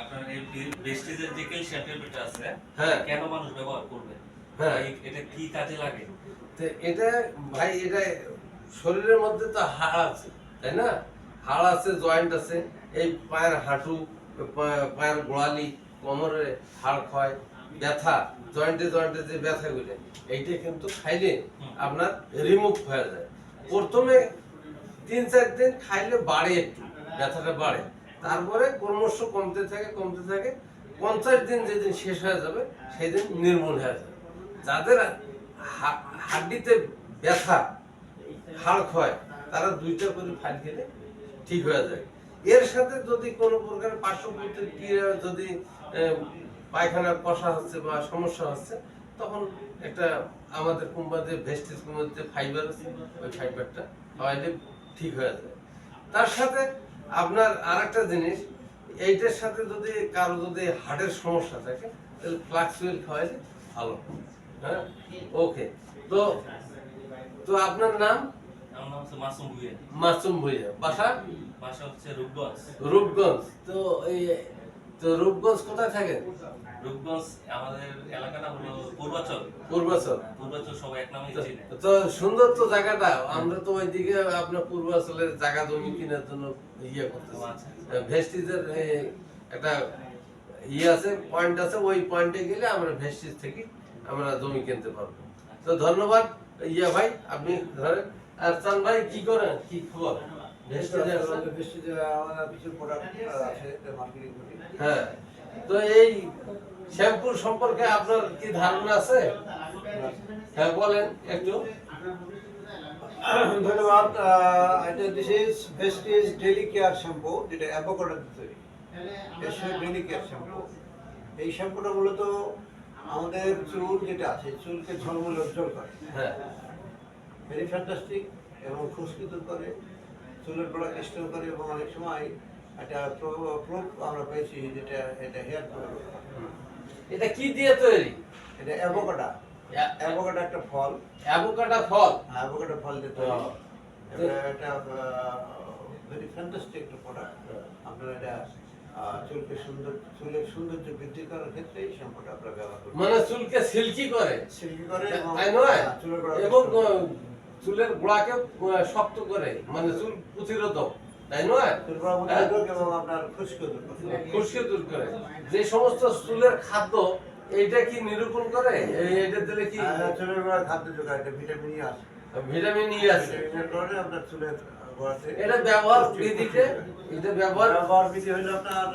আপনার এই বেস্টিজের যে ট্যাবলেট আছে হ্যাঁ। কেন মানুষ ব্যবহার করবে? হ্যাঁ। এটা কি কাজে লাগে? তো এটা ভাই এটা শরীরের মধ্যে তো হাড় আছে তাই না? হাড় আছে জয়েন্ট আছে এই পায়ের হাঁটু পায়ের গোড়ালি কোমরে হাড় ক্ষয় ব্যথা জয়েন্টে জয়েন্টে যে ব্যথাগুলো এইটা কিন্তু খাইলে আপনার রিমুভ হয়ে যায়। প্রথমে তিন চার দিন খাইলে বাড়ে একটু ব্যথাটা বাড়ে। তারপরে ক্রমশ কমতে থাকে কমতে থাকে। পঞ্চাশ দিন যেদিন শেষ হয়ে যাবে সেই দিন নির্মূল হয়ে যাবে। যাদের হাড্ডিতে ব্যথা হাড় ক্ষয় তারা দুইটা করে ফাইল খেলে ঠিক হয়ে যায়। এর সাথে যদি কোনো প্রকার পার্শ্ব প্রতিক্রিয়া যদি আহ, পায়খানা কষা হচ্ছে বা সমস্যা হচ্ছে তখন একটা আমাদের কোম্পানিতে ভেস্টিজ কোম্পানিতে ফাইবার আছে ওই ফাইবারটা খাওয়াইলে ঠিক হয়ে যায়। তার সাথে আপনার আরেকটা জিনিস এইটার সাথে যদি কারও যদি হার্টের সমস্যা থাকে তাহলে ফ্লাক্সুয়েল খাওয়াইলে ভালো। হ্যাঁ? ওকে তো তো আপনার নাম? মাসুম ভুইয়া। বাসা? বাসা হচ্ছে রূপগঞ্জ। রূপগঞ্জ। তো এই তো রূপগঞ্জ কোথায় থাকেন? রূপগঞ্জ আমাদের এলাকাটা হলো পূর্বাচল। পূর্বাচল। পূর্বাচল সবাই এক নামেই তো- চিনে। তো সুন্দর তো জায়গাটা। আমরা তো ওইদিকে আপনার পূর্বাচলের জায়গা জমি কেনার জন্য ইয়ে করতেছি। আচ্ছা। ভেস্টিজের একটা ইয়ে আছে পয়েন্ট আছে ওই পয়েন্টে গেলে আমরা ভেস্টিজ থেকে আমরা জমি কিনতে পারব। তো ধন্যবাদ ইয়া ভাই আপনি ধরেন। আর চান ভাই কি করেন? কি খবর? হ্যাঁ তো এই শ্যাম্পুর সম্পর্কে আপনার কি ধারণা আছে? হ্যাঁ বলেন একটু। ধন্যবাদ এটা this is best daily care shampoo যেটা অ্যাভোকাডো তৈরি। ডেলি কেয়ার শ্যাম্পু এই শ্যাম্পুটা মূলত আমাদের চুল যেটা আছে চুলকে ঝলমলে উজ্জ্বল করে। হ্যাঁ। ভেরি ফ্যান্টাস্টিক এবং খুশকি দূর করে। চুলের গোড়া স্টোর করে এবং অনেক সময় একটা প্রুফ আমরা পেয়েছি যেটা এটা হেয়ার এটা কি দিয়ে তৈরি? এটা অ্যাভোকাডা অ্যাভোকাডা একটা ফল। অ্যাভোকাডো ফল? অ্যাভোকাডো ফল দিয়ে তৈরি। এটা ভেরি ফ্যান্টাস্টিক একটা প্রোডাক্ট আপনারা এটা চুলকে সুন্দর চুলের সৌন্দর্য বৃদ্ধি করার ক্ষেত্রে এই শ্যাম্পুটা আপনারা ব্যবহার করবেন মানে চুলকে সিল্কি করে। সিল্কি করে এবং হ্যাঁ, চুলের গোড়াকে শক্ত করে মানে চুল প্রতিরোধক তাই নয়? হ্যাঁ? খুশকি দূর করে। যে সমস্ত চুলের খাদ্য এইটা কি নিরূপণ করে? এইটা দিলে কি চুলের গোড়া খাদ্য যোগায় এটা ভিটামিনই আছে। ভিটামিন ই আছে। আপনার চুলের এটা ব্যবহার বিধিতে এটা ব্যবহার ব্যবহার বিধি হলো আপনার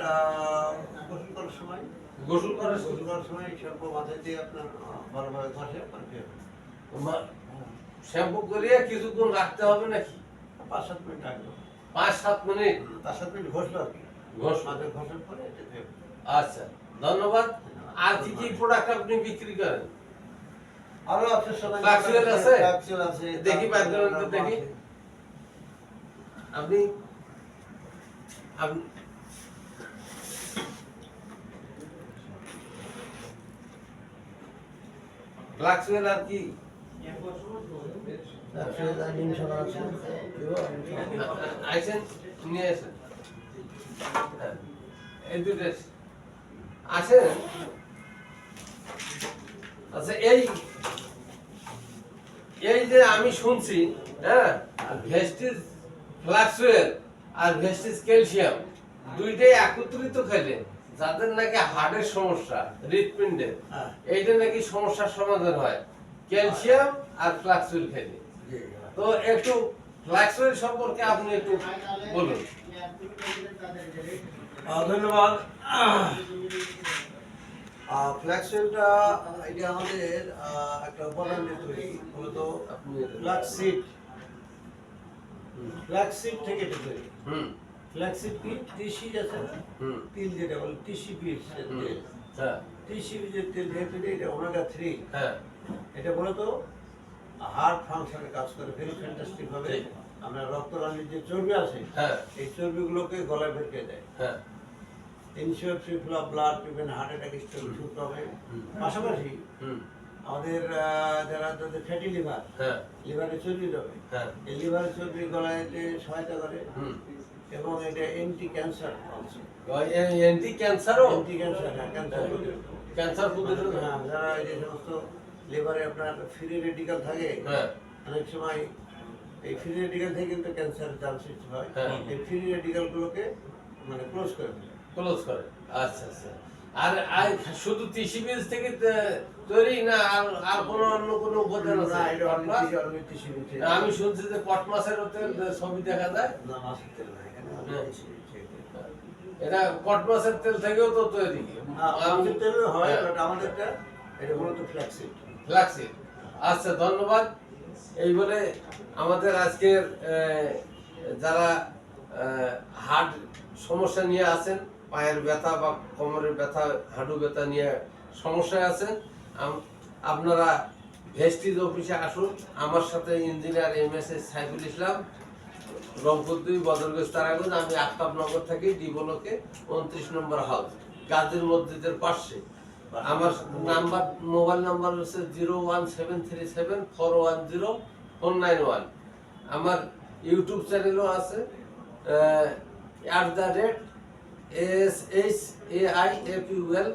গোসল করার সময়। গোসল করার সময় এই মাথায় দিয়ে আপনার ভালোভাবে ঘষে আপনার খেয়ে শ্যাম্পু করিয়ে কিছুক্ষণ রাখতে হবে নাকি? পাঁচ সাত মিনিট আগে পাঁচ সাত মিনিট? তার সাথে মিনিট ঘষলো আর কি। মাথায় ঘষার পরে আচ্ছা ধন্যবাদ। আর কি কি প্রোডাক্ট আপনি বিক্রি করেন? আরও আছে সবাই আছে? Flaxseal আছে দেখি করেন তো দেখি। আপনি আপনি ফ্লাক্সুয়েল আর কি? হ্যাঁ, আচ্ছা এই যে আমি শুনছি হ্যাঁ ফ্লাক্সুয়েল আর ভেস্টিজ ক্যালসিয়াম দুইটাই একত্রিত খেলে যাদের নাকি হার্টের সমস্যা হৃৎপিণ্ডের হ্যাঁ। এইটা নাকি সমস্যার সমাধান হয় ক্যালসিয়াম আর ফ্লাক্সুয়েল খেলে তো একটু ফ্লাক্সুয়েল সম্পর্কে আপনি একটু বলুন। ধন্যবাদ। ফ্ল্যাক্সেলটা এটা আমাদের একটা উপাদান দিয়ে তৈরি মূলত আপনি ফ্ল্যাক্সিড ফ্ল্যাক্সিড থেকে এটা তৈরি হুম। ফ্ল্যাক্সিড কি? টিসি আছে তিল যেটা বলে টিসি বীজ হ্যাঁ। টিসি বীজের তেল যেহেতু এটা ওমেগা থ্রি হ্যাঁ। এটা মূলত হার্ট ফাংশনে কাজ করে ভেরি ফ্যান্টাস্টিক ভাবে। আমরা রক্তরানির যে চর্বি আছে হ্যাঁ। এই চর্বিগুলোকে গলায় বের দেয়। হ্যাঁ। Ensure free blood prevent heart attack stroke ঠিক হবে। পাশাপাশি হুম। আমাদের যারা যাদের ফ্যাটি লিভার হ্যাঁ। লিভারে চর্বি যাবে হ্যাঁ। এই লিভারের চর্বি গলায় সহায়তা করে হুম। এবং এটা অ্যান্টি ক্যান্সার অ্যান্টি ক্যান্সারও অ্যান্টি ক্যান্সার হ্যাঁ ক্যান্সার ক্যান্সার হ্যাঁ যারা যে সমস্ত লিভারে আপনার ফ্রি রেডিকাল থাকে হ্যাঁ। অনেক সময় এই ফ্রি রেডিকাল থেকে কিন্তু ক্যান্সার সৃষ্টি হয়। হ্যাঁ। এই ফ্রি রেডিকাল গুলোকে মানে ক্লোজ করে ক্লোজ করে। আচ্ছা আচ্ছা। আর আর শুধু তিসি বীজ থেকে তৈরি না আর আর কোনো অন্য কোনো উপাদান না আছে আমি শুনছি যে কট মাছের ছবি দেখা যায়। না মাছের তেল এটা কট মাছের তেল থেকেও তো তৈরি। হ্যাঁ, তেল হয়। বাট আমাদেরটা এটা মূলত ফ্ল্যাক্সিড লাগছে আচ্ছা ধন্যবাদ। এই বলে আমাদের আজকের যারা হার্ট সমস্যা নিয়ে আছেন পায়ের ব্যথা বা কোমরের ব্যথা হাঁটু ব্যথা নিয়ে সমস্যায় আছেন আপনারা ভেস্টিজ অফিসে আসুন। আমার সাথে engineer M S S Saiful Islam. Rangpur দুই বদরগঞ্জ তারাগঞ্জ, আমি আফতাবনগর থাকি ডি ব্লকে উনত্রিশ নম্বর হাউস গাজীর মসজিদের পাশে। আমার নাম্বার, মোবাইল নাম্বার হচ্ছে zero one seven three seven four one zero four nine one. আমার ইউটিউব চ্যানেলও আছে at the rate S H A I F U L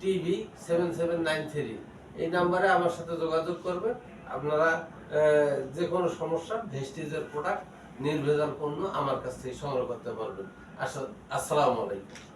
TV seven seven nine three এই নাম্বারে আমার সাথে যোগাযোগ করবেন, আপনারা যে কোনো সমস্যা ভেস্টিজের প্রোডাক্ট নির্ভেজাল পণ্য আমার কাছ থেকে সংগ্রহ করতে পারবেন। আসা- আসসালামু আলাইকুম।